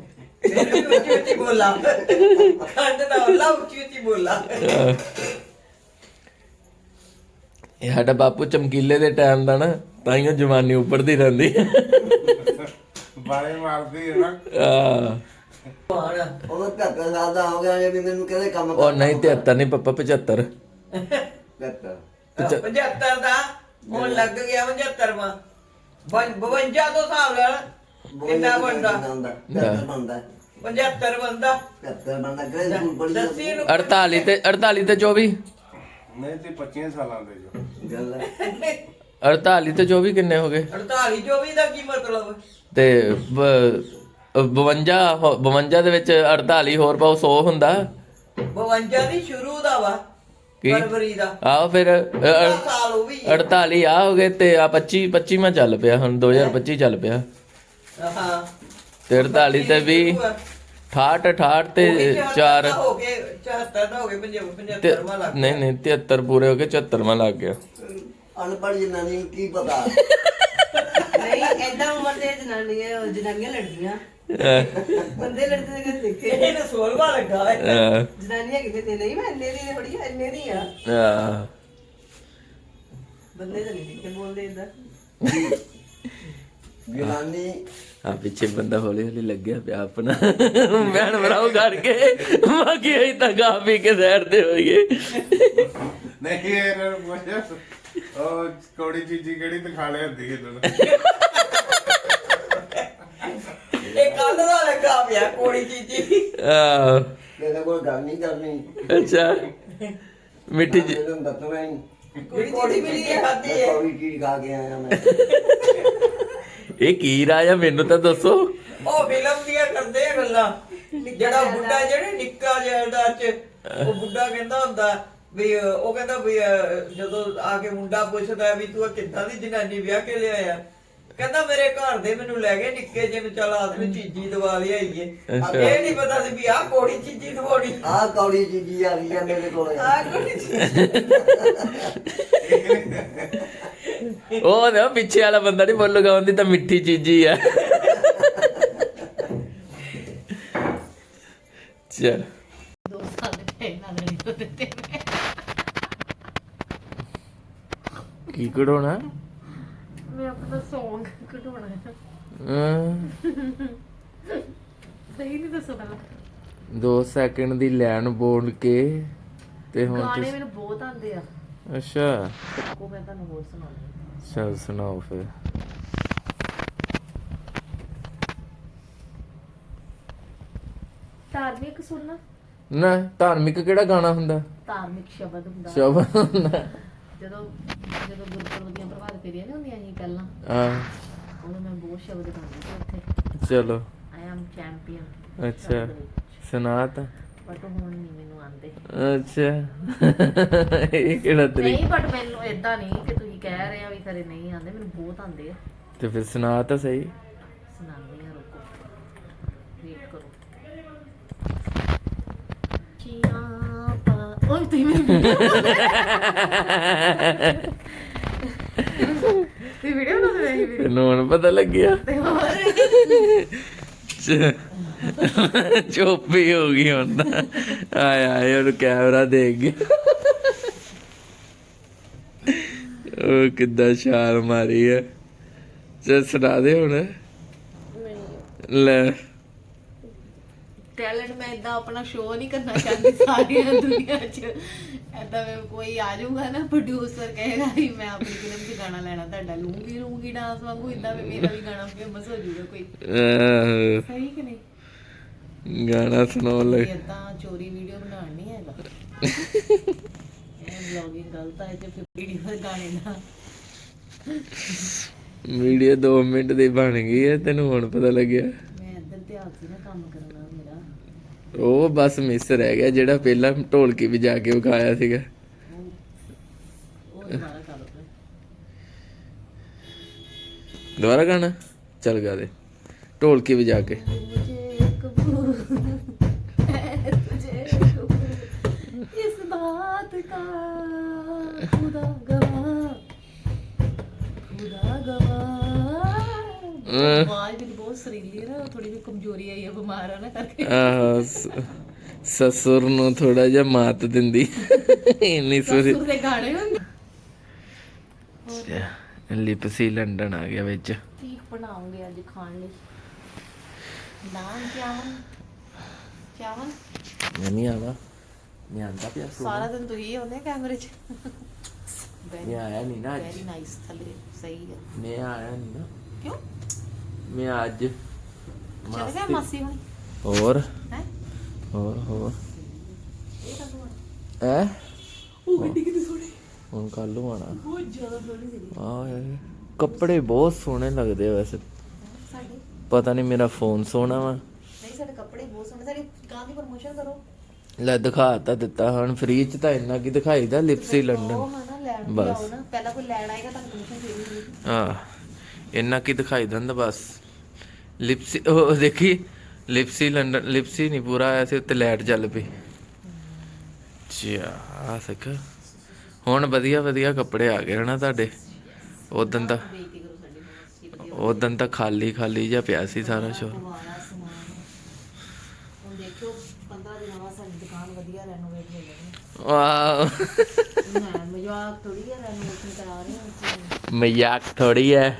ਉੱਚੀ ਉੱਚੀ ਬੋਲਾ। ਕੰਨ ਦਾ ਅੱਲਾ ਉੱਚੀ ਉੱਚੀ ਬੋਲਾ। ਅਹ, ਇਹ ਸਾਡਾ ਬਾਪੂ ਚਮਕੀਲੇ ਦੇ ਟਾਈਮ ਦਾ ਨਾ ਤਾਈਓ ਜਵਾਨੀ ਉੱਪਰਦੀ ਰਹਿੰਦੀ। ਬਾਰੇ ਮਾਰਦੀ ਹੈ ਨਾ। ਆ? ਉਹ ਧੱਕਾ ਸਾਦਾ ਹੋ ਗਿਆ ਜੇ ਵੀ ਮੈਨੂੰ ਕਹਿੰਦੇ ਕੰਮ ਉਹ ਨਹੀਂ 73 ਨਹੀਂ ਪਪਾ 75 ਧੱਕਾ 75 ਦਾ ਹੁਣ ਲੱਗ ਗਿਆ 75ਵਾਂ 52 ਤੋਂ ਹਿਸਾਬ ਲਾ ਲਾ। ਕਿੰਨਾ ਬਣਦਾ? ਬਣਦਾ 75 ਬਣਦਾ 75 ਬਣਦਾ? 75 ਬਣਦਾ ਕਿਹੜੇ ਸਕੂਲ ਪੜ੍ਹੀ ਦੱਸੀ ਨੂੰ 48 ਤੇ 48 ਤੇ 24 ਨਹੀਂ ਤੇ 25 ਸਾਲਾਂ ਦੇ ਜੋ। ਗੱਲ ਹੈ। 48 ਤੇ 24 ਕਿੰਨੇ ਹੋ ਗਏ? 48 24 ਦਾ ਕੀ ਮਤਲਬ? ਤੇ ਬ- 52 ਹੋ- 52 ਦੇ ਵਿੱਚ 48 ਹੋਰ ਪਾਓ 100 ਹੁੰਦਾ। 52 ਦੀ ਸ਼ੁਰੂ ਦਾ ਵਾ ਕੀ? ਫਰਵਰੀ ਦਾ। ਆਓ ਫਿਰ ਅ- ਅਗਲਾ ਅ- ਸਾਲ ਉਹ ਵੀ। 48 ਆ ਹੋ ਗਏ ਤੇ ਆ 25 25 ਮੈਂ ਚੱਲ ਪਿਆ ਹੁਣ 2025 ਚੱਲ ਪਿਆ। ਹਾਂ ਤੇ 48 ਤੇ 20 68 68 ਤੇ 4 ਹੋ ਗਏ 74 ਦਾ ਹੋ ਗਏ 75 ਤੇ 75 ਲੱਗ ਨਹੀਂ ਨਹੀਂ 73 ਪੂਰੇ ਹੋ ਗਏ 74ਵਾਂ ਲੱਗ ਗਿਆ। ਅਨਪੜ੍ਹ ਜਨਾਨੀ ਨੂੰ ਕੀ ਪਤਾ? ਨਹੀਂ ਐਦਾਂ ਉਮਰ ਦੇ ਜਨਾਨੀਆਂ ਜਨਾਨੀਆਂ ਲੜਦੀਆਂ। ਬੰਦੇ ਲੜਦੇ ਨੇ ਦੇਖੇ। ਇਹਨੂੰ 16ਵਾਂ ਲੱਗਾ ਹੈ ਜਨਾਨੀਆਂ ਕਿਤੇ ਤੇ ਨਹੀਂ ਮੈਂ ਇੰਨੇ ਦੀ ਥੋੜੀ ਇੰਨੇ ਦੀ ਆ। ਬੰਦੇ ਤਾਂ ਨਹੀਂ ਦੇਖੇ ਬੋਲਦੇ ਇਦਾਂ ਜਨਾਨੀ ਆ ਪਿੱਛੇ ਬੰਦਾ ਹੌਲੀ ਹੌਲੀ ਲੱਗਿਆ ਪਿਆ ਆਪਣਾ। ਭੈਣ ਭਰਾਓ ਕਰਕੇ ਬਾਕੀ ਅਸੀਂ ਤਾਂ ਗਾ ਪੀ ਕੇ ਸਾਈਡ ਤੇ ਹੋਈਏ। ਨਹੀਂ ਨੂੰ ਪੁੱਛਿਆ ਉਹ ਕੋੜੀ ਚੀਜ਼ੀ ਕਿਹੜੀ ਦਿਖਾ ਲਿਆ ਹੁੰਦੀ ਇਹਨਾਂ ਇਹ ਕੱਲ ਦਾ ਲੱਗਾ ਪਿਆ ਕੋੜੀ ਚੀਚੀ ਆਹ, ਕਿਸੇ ਕੋਲ ਗੱਲ ਨਹੀਂ ਕਰਨੀ। ਅੱਛਾ। ਮਿੱਠੀ ਜੀ ਮੈਨੂੰ ਦੱਸਣਾ ਹੀ। ਕੋੜੀ ਚੀਚੀ ਮਿਲੀ ਹੈ ਖਾਦੀ ਮੈਂ ਹੈ ਕੌੜੀ ਚੀਜ਼ ਖਾ ਕੇ ਆਇਆ ਮੈਂ। ਇਹ ਕੀ ਰਾਜ ਆ ਮੈਨੂੰ ਤਾਂ ਦੱਸੋ। ਉਹ ਫਿਲਮ ਦੀਆਂ ਕਰਦੇ ਆ ਗੱਲਾਂ। ਜਿਹੜਾ ਬੁੱਢਾ ਜਿਹੜੇ ਨਿੱਕਾ ਜਿਹਾ ਦਾ ਚ ਉਹ ਬੁੱਢਾ ਕਹਿੰਦਾ ਹੁੰਦਾ ਵੀ ਉਹ ਕਹਿੰਦਾ ਵੀ ਜਦੋਂ ਆ ਕੇ ਮੁੰਡਾ ਪੁੱਛਦਾ ਵੀ ਤੂੰ ਕਿੱਦਾਂ ਦੀ ਜਨਾਨੀ ਵਿਆਹ ਕੇ ਲਿਆਇਆ? ਕਹਿੰਦਾ ਮੇਰੇ ਘਰ ਦੇ ਮੈਨੂੰ ਲੈ ਗਏ ਨਿੱਕੇ ਜਿਹੇ ਨੂੰ ਚਲ ਆਦਮੀ ਚੀਜੀ ਦਵਾ ਲਿਆਈਏ ਅੱਛਾ। ਇਹ ਨਹੀਂ ਪਤਾ ਸੀ ਵੀ ਆਹ ਕੋੜੀ ਚੀਜੀ ਦਵਾਉਣੀ। ਆਹ ਕੌੜੀ ਚੀਜ਼ ਆ ਗਈ ਆ ਮੇਰੇ ਕੋਲ। ਆਹ ਕੋੜੀ ਚੀਜੀ। ਉਹ ਨਾ ਪਿੱਛੇ ਵਾਲਾ ਬੰਦਾ ਨਹੀਂ ਬੋਲੂਗਾ ਉਹਦੀ ਤਾਂ ਮਿੱਠੀ ਚੀਜ਼ੀ ਆ। ਚਲ। ਦੋ ਸਾਲ ਨਹੀਂ ਦਿੱਤੇ ਕੀ ਕਢਾਉਣਾ? ਮੈਂ ਆਪਣਾ Song ਕਢਾਉਣਾ ਹੈ। ਸਹੀ ਨਹੀਂ ਦੱਸਦਾ। ਦੋ ਸੈਕਿੰਡ ਦੀ ਲਾਈਨ ਬੋਲ ਕੇ ਤੇ ਹੁਣ ਗਾਣੇ ਤੁਸੀਂ ਮੈਨੂੰ ਬਹੁਤ ਆਉਂਦੇ ਆ। ਅੱਛਾ। ਉਹ ਮੈਂ ਤੁਹਾਨੂੰ ਹੋਰ ਸੁਣਾਉਂਦੀ ਚਲ ਸੁਣਾਓ ਫਿਰ। ਧਾਰਮਿਕ ਸੁਣਨਾ? ਨਾ ਧਾਰਮਿਕ ਕਿਹੜਾ ਗਾਣਾ ਹੁੰਦਾ? ਧਾਰਮਿਕ ਸ਼ਬਦ ਹੁੰਦਾ। ਸ਼ਬ ਹੁੰਦਾ। ਜਦੋਂ ਜਦੋਂ ਗੁਰਪੁਰਬ ਦੀਆਂ ਪ੍ਰਭਾਤ ਫੇਰੀਆਂ ਨਹੀਂ ਹੁੰਦੀਆਂ ਸੀ ਪਹਿਲਾਂ? ਆ ਉਦੋਂ ਮੈਂ ਬਹੁਤ ਸ਼ਬਦ ਗਾਉਂਦੀ ਸੀ ਉੱਥੇ। ਚਲੋ। ਆਈ ਐਮ ਚੈਂਪੀਅਨ ਅੱਛਾ। ਸੁਣਾ ਤਾਂ। ਬਟ ਹੁਣ ਨਹੀਂ ਮੈਨੂੰ ਆਉਂਦੇ। ਅੱਛਾ। ਇਹ ਕਿਹੜਾ ਤਰੀ ਨਹੀਂ ਬਟ ਮੈਨੂੰ ਇਦਾਂ ਨਹੀਂ ਕਿ ਤੁਸੀਂ ਕਹਿ ਰਹੇ ਆ ਵੀ ਖਰੇ ਨਹੀਂ ਆਉਂਦੇ ਮੈਨੂੰ ਬਹੁਤ ਆਉਂਦੇ ਆ। ਤੇ ਫਿਰ ਸੁਣਾ ਤਾਂ ਸਹੀ। ਸੁਣਾਉਂਦੀ ਆ ਰੁਕੋ। ਵੇਟ ਕਰੋ। ਚੀਆਂ ਪਾ ਓਏ ਤੁਸੀਂ ਮੈਨੂੰ ਤੇ ਵੀਡੀਓ ਬਣਾ ਰਹੇ ਸੀ ਤੈਨੂੰ ਹੁਣ ਪਤਾ ਲੱਗਿਆ। ਤੇ ਹੋਰ? ਚ- ਚੁੱਪੀ ਹੋ ਗਈ ਹੁਣ ਤਾਂ। ਆਏ ਆਏ ਉਹਨੂੰ ਕੈਮਰਾ ਦੇਖ ਗਿਆ। ਉਹ ਕਿੱਦਾਂ ਛਾਲ ਮਾਰੀ ਹੈ ਚੱਲ ਸੁਣਾ ਦੇ ਹੁਣ। ਲੈ। ਟੈਲੈਂਟ ਮੈਂ ਇਦਾਂ ਆਪਣਾ ਸ਼ੋਅ ਨਹੀਂ ਕਰਨਾ ਚਾਹੁੰਦੀ ਸਾਰੀ ਦੁਨੀਆ 'ਚ। ਐਦਾਂ ਮੈਂ ਕੋਈ ਆ ਜਾਊਗਾ ਨਾ ਪ੍ਰੋਡਿਊਸਰ ਕਹੇਗਾ ਵੀ ਮੈਂ ਆਪਣੀ ਫਿਲਮ 'ਚ ਗਾਣਾ ਲੈਣਾ ਤੁਹਾਡਾ ਲੂੰਗੀ ਲੂੰਗੀ ਡਾਂਸ ਵਾਂਗੂ ਇਦਾਂ ਵੀ ਮੇਰਾ ਵੀ ਗਾਣਾ ਫੇਮਸ ਹੋ ਜਾਊਗਾ ਕੋਈ। ਸਹੀ ਕਿ ਨਹੀਂ? ਗਾਣਾ ਸੁਣਾਉਣ ਲੱਗ ਇਦਾਂ ਚੋਰੀ ਵੀਡੀਓ ਬਣਾਉਣ ਨਹੀਂ ਹੈਗਾ। ਇਹ ਵਲੌਗਿੰਗ ਗਲਤ ਹੈ ਤੇ ਫਿਰ ਵੀਡੀਓ ਗਾਣੇ ਦਾ ਵੀਡੀਓ 2 ਮਿੰਟ ਦੀ ਬਣ ਗਈ ਹੈ ਤੈਨੂੰ ਹੁਣ ਪਤਾ ਲੱਗਿਆ। ਮੈਂ ਇੱਧਰ ਧਿਆਨ ਸੀ ਨਾ ਕੰਮ ਕਰਨਾ ਮੇਰਾ। ਉਹ ਬਸ ਮਿਸ ਰਹਿ ਗਿਆ ਜਿਹੜਾ ਪਹਿਲਾਂ ਢੋਲਕੀ ਵਜਾ ਕੇ ਵਿਖਾਇਆ ਸੀਗਾ। ਉਹ ਦੁਬਾਰਾ ਕਰ ਲਓ ਦੁਬਾਰਾ ਗਾਣਾ? ਚੱਲ ਗਾ ਦੇ। ਢੋਲਕੀ ਵਜਾ ਕੇ। ਸਸੁਰ ਨੂੰ ਥੋੜਾ ਜਿਹਾ ਮਾਤ ਦਿੰਦੀ। ਇੰਨੀ ਸੁਰੀ ਸੂਰੇ ਗਾਣੇ ਹੁੰਦੇ। ਲਿਪਸੀ ਲੰਡਨ ਆ ਗਿਆ ਵਿੱਚ। ਠੀਕ ਬਣਾਉਂਗੇ ਅੱਜ ਖਾਣ ਲਈ। ਨਾਨ ਚਾਵਲ? ਚਾਵਲ? ਮੈਂ ਨਹੀਂ ਆਵਾ ਮੈਂ ਆਂਦਾ ਪਿਆ ਸਾਰਾ ਦਿਨ ਤੁਸੀਂ ਹੀ ਆਉਂਦੇ ਕੈਮਰੇ 'ਚ। ਮੈਂ ਆਇਆ ਨਹੀਂ ਨਾ ਵੈਰੀ ਅੱਜ ਨਾਈਸ ਥੱਲੇ ਸਹੀ ਹੈ ਮੈਂ ਆਇਆ ਨਹੀਂ ਨਾ। ਕਿਉਂ? ਮੈਂ ਅੱਜ ਚਲ ਗਿਆ ਮਾਸੀ ਹੁਣ? ਹੋਰ? ਹੈ? ਹੋਰ ਹੋਰ? ਇਹ ਤਾਂ ਤੂੰ ਐ? ਉਹ ਗੱਡੀ ਕਿਤੇ ਸੋਹਣੀ? ਹੁਣ ਕੱਲ ਨੂੰ ਆਣਾ ਬਹੁਤ ਜ਼ਿਆਦਾ ਸੋਹਣੀ ਸੀ। ਆ ਯਾਰ ਕੱਪੜੇ ਬਹੁਤ ਸੋਹਣੇ ਲੱਗਦੇ ਆ ਵੈਸੇ। ਸਾਡੇ ਪਤਾ ਨਹੀਂ ਮੇਰਾ ਫੋਨ ਸੋਹਣਾ ਵਾ। ਨਹੀਂ ਸਾਡੇ ਕੱਪੜੇ ਬਹੁਤ ਸੋਹਣੇ। ਸਾਡੀ ਦੁਕਾਨ ਦੀ ਪ੍ਰਮੋਸ਼ਨ ਕਰੋ। ਲੈ ਦਿਖਾ ਤਾਂ ਦਿੱਤਾ ਹੁਣ ਫ੍ਰੀ ਚ ਤਾਂ ਇੰਨਾ ਕੀ ਦਿਖਾਈਦਾ ਲਿਪਸੀ ਲੰਡਨ ਬਸ। ਪਹਿਲਾਂ ਕੋਈ ਲੈਣ ਆਏਗਾ ਤੁਹਾਨੂੰ ਕਮਿਸ਼ਨ ਆ ਇੰਨਾ ਕੀ ਦਿਖਾਈ ਦਿੰਦਾ ਬਸ। ਲਿਪਸੀ ਉਹ ਦੇਖੀ ਲਿਪਸੀ ਲੰਡਨ ਲਿਪਸੀ ਨਹੀਂ ਪੂਰਾ ਆਇਆ ਸੀ ਉੱਤੇ ਲਾਈਟ ਚੱਲ ਪਈ। ਚਾ ਆ ਸਕ ਹੁਣ ਵਧੀਆ ਵਧੀਆ ਕੱਪੜੇ ਆ ਗਏ ਹਨਾ ਤੁਹਾਡੇ। ਉਦੋਂ ਤਾਂ ਉਦੋਂ ਤਾਂ ਖਾਲੀ ਖਾਲੀ ਜਿਹਾ ਪਿਆ ਸੀ ਸਾਰਾ ਸ਼ੋਰ ਵਾਲਾ ਸਮਾਨ ਹੁਣ ਦੇਖਿਓ 15 ਦਿਨਾਂ ਬਾਅਦ ਸਾਡੀ ਦੁਕਾਨ ਵਧੀਆ ਰੈਨੋਵੇਟ ਹੋ ਵਾਹ ਮੈਂ ਮਜ਼ਾਕ ਥੋੜੀ ਹੈ ਰੈਨੋਵੇਸ਼ਨ ਕਰਾ ਰਹੇ ਹਾਂ ਮਜ਼ਾਕ ਥੋੜੀ ਹੈ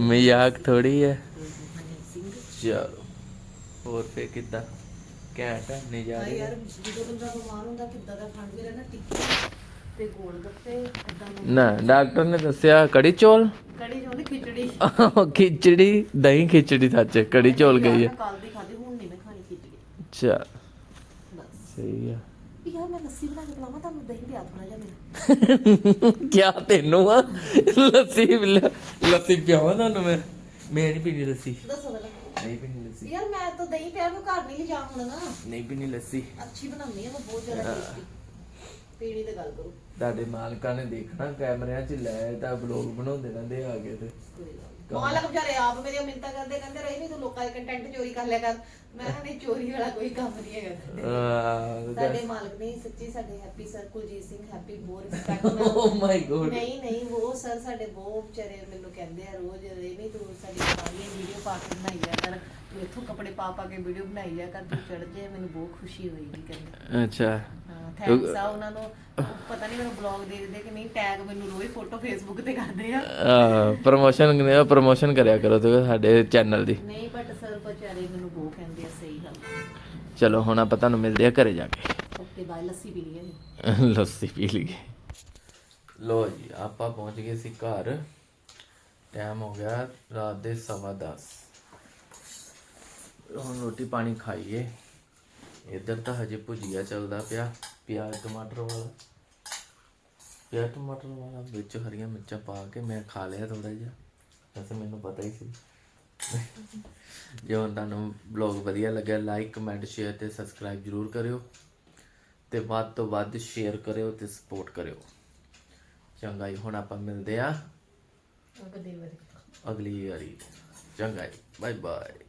ਮਜ਼ਾਕ ਥੋੜੀ ਹੈ ਚਲੋ ਹੋਰ ਫੇ ਕਿੱਦਾਂ ਘੈਂਟ ਹੈ ਹਾਂ ਨਜ਼ਾਰੇ ਯਾਰ ਜਦੋਂ ਬੰਦਾ ਬਿਮਾਰ ਹੁੰਦਾ ਕਿੱਦਾਂ ਦਾ ਖਾਂਦੇ ਰਹਿਣਾ ਟਿੱਕੀ ਤੇ ਗੋਲ ਗੱਪੇ ਇਦਾਂ ਨਾ ਡਾਕਟਰ ਨੇ ਦੱਸਿਆ ਕੜੀ ਚੌਲ ਕੜੀ ਜੋ ਨਹੀਂ ਖਿਚੜੀ ਖਿਚੜੀ ਦਹੀਂ ਖਿਚੜੀ ਸੱਚ ਕੜੀ ਚੌਲ ਗਈ ਹੈ ਕੱਲ ਦੀ ਖਾਦੀ ਹੁਣ ਨਹੀਂ ਮੈਂ ਖਾਣੀ ਖਿਚੜੀ ਚਲ ਬਸ ਸਹੀ ਆ ਯਾਰ ਮੈਂ ਲੱਸੀ ਬਣਾ ਕੇ ਪਿਲਾਵਾਂ ਤੁਹਾਨੂੰ ਦਹੀਂ ਪਿਆ ਥੋੜਾ ਜਿਹਾ ਮੈਨੂੰ ਕਿਆ ਤੈਨੂੰ ਆ? ਲੱਸੀ ਪਿਲਾ- ਲੱਸੀ ਪਿਆਵਾਂ ਤੁਹਾਨੂੰ ਮੈਂ? ਮੈਂ ਨਹੀਂ ਪੀਣੀ ਲੱਸੀ। ਦੱਸੋ ਪਹਿਲਾਂ। ਨਹੀਂ ਪੀਣੀ ਲੱਸੀ। ਯਾਰ ਮੈਂ ਤਾਂ ਦਹੀਂ ਪਿਆ ਮੈਂ ਘਰ ਨਹੀਂ ਲਿਜਾ ਹੁਣ ਨਾ। ਨਹੀਂ ਪੀਣੀ ਲੱਸੀ। ਅੱਛੀ ਬਣਾਉਂਦੀ ਆ ਮੈਂ ਬਹੁਤ ਜ਼ਿਆਦਾ ਟੇਸਟੀ ਪੀਣੀ ਤੇ ਗੱਲ ਕਰੋ। ਤੁਹਾਡੇ ਮਾਲਕਾਂ ਨੇ ਦੇਖਣਾ ਕੈਮਰਿਆਂ 'ਚ ਲੈ ਤਾਂ ਵਲੌਗ ਬਣਾਉਂਦੇ ਰਹਿੰਦੇ ਆ ਕੇ ਤੇ। ਕੋਈ ਗੱਲ ਨੀ। ਮਾਲਕ ਵਿਚਾਰੇ ਆਪ ਮੇਰੀਆਂ ਮਿੰਤਾ ਕਰਦੇ ਕਹਿੰਦੇ ਰਹੀ ਨਹੀਂ ਤੂੰ ਲੋਕਾਂ ਦੇ ਕੰਟੈਂਟ ਚੋਰੀ ਕਰ ਲਿਆ ਕਰ। ਮੈਂ ਕਿਹਾ ਨਹੀਂ ਚੋਰੀ ਵਾਲਾ ਕੋਈ ਕੰਮ ਨਹੀਂ ਹੈਗਾ। ਸਾਡੇ ਮਾਲਕ ਨੇ ਸੱਚੀ ਸਾਡੇ happy sir Kuljit Singh happy ਬਹੁਤ ਰਿਸਪੈਕਟ Oh my God. ਨਹੀਂ ਨਹੀਂ ਉਹ ਸਰ ਸਾਡੇ ਬਹੁਤ ਵਿਚਾਰੇ ਮੈਨੂੰ ਕਹਿੰਦੇ ਆ ਰੋਜ਼ ਇਹ ਨਹੀਂ ਤੂੰ ਸਾਡੀ ਸਾਰੀਆਂ ਵੀਡੀਓ ਪਾ ਕੇ ਬਣਾਈ ਜਾ ਕਰ। ਤੂੰ ਇੱਥੋਂ ਕੱਪੜੇ ਪਾ ਪਾ ਕੇ ਵੀਡੀਓ ਬਣਾਈ ਜਾ ਕਰ ਤੂੰ ਚੜ ਜੇ ਮੈਨੂੰ ਬਹੁਤ ਖੁਸ਼ੀ ਹੋਏਗੀ ਕਹਿੰਦੇ। ਅੱਛਾ। ਥੈਂਕਸ ਆ ਉਹਨਾਂ ਨੂੰ। ਪਤਾ ਨਹੀਂ ਮੈਨੂੰ ਬਲੌਗ ਦੇਖਦੇ ਕਿ ਨਹੀਂ ਟੈਗ ਮੈਨੂੰ ਰੋਜ਼ ਫੋਟੋ ਫੇਸਬੁੱਕ ਤੇ ਕਰਦੇ ਆ। ਪ੍ਰੋਮੋਸ਼ਨ ਪ੍ਰੋਮੋਸ਼ਨ ਕਰਿਆ ਕਰੋ ਤੁਸੀਂ ਸਾਡੇ ਚੈਨਲ ਦੀ। ਨਹੀਂ ਬਟ ਸਰ ਵਿਚਾਰੇ ਮੈਨੂੰ ਬਹੁਤ ਕਹਿੰਦੇ ਆ ਸਹੀ ਗੱਲ। ਚਲੋ ਹੁਣ ਆਪਾਂ ਤੁਹਾਨੂੰ ਮਿਲਦੇ ਆ ਘਰੇ ਜਾ ਕੇ। ਓਕੇ ਬਾਏ ਲੱਸੀ ਪੀ ਲਈਏ। ਲੱਸੀ ਪੀ ਲਈਏ। ਲੋ ਜੀ ਆਪਾਂ ਪਹੁੰਚ ਗਏ ਸੀ ਘਰ। ਟਾਈਮ ਹੋ ਗਿਆ ਰਾਤ ਦੇ 10:30 ਹੁਣ ਰੋਟੀ ਪਾਣੀ ਖਾਈਏ। ਇੱਧਰ ਤਾਂ ਹਜੇ ਭੁਜੀਆ ਚੱਲਦਾ ਪਿਆ। ਪਿਆਜ਼ ਟਮਾਟਰ ਵਾਲਾ। ਪਿਆਜ਼ ਟਮਾਟਰ ਵਾਲਾ ਵਿੱਚ ਹਰੀਆਂ ਮਿਰਚਾਂ ਪਾ ਕੇ ਮੈਂ ਖਾ ਲਿਆ ਥੋੜਾ ਜਿਹਾ। ਵੈਸੇ ਮੈਨੂੰ ਪਤਾ ਹੀ ਸੀ। ਜੇ ਹੁਣ ਤੁਹਾਨੂੰ ਬਲੌਗ ਵਧੀਆ ਲੱਗਿਆ ਲਾਈਕ ਕਮੈਂਟ ਸ਼ੇਅਰ ਤੇ ਸਬਸਕ੍ਰਾਈਬ ਜਰੂਰ ਕਰਿਓ। ਤੇ ਵੱਧ ਤੋਂ ਵੱਧ ਸ਼ੇਅਰ ਕਰਿਓ ਤੇ ਸਪੋਰਟ ਕਰਿਓ। ਚੰਗਾ ਜੀ ਹੁਣ ਆਪਾਂ ਮਿਲਦੇ ਆ ਵਾਰੀ। ਅਗਲੀ ਵਾਰੀ। ਚੰਗਾ ਜੀ ਬਾਏ ਬਾਏ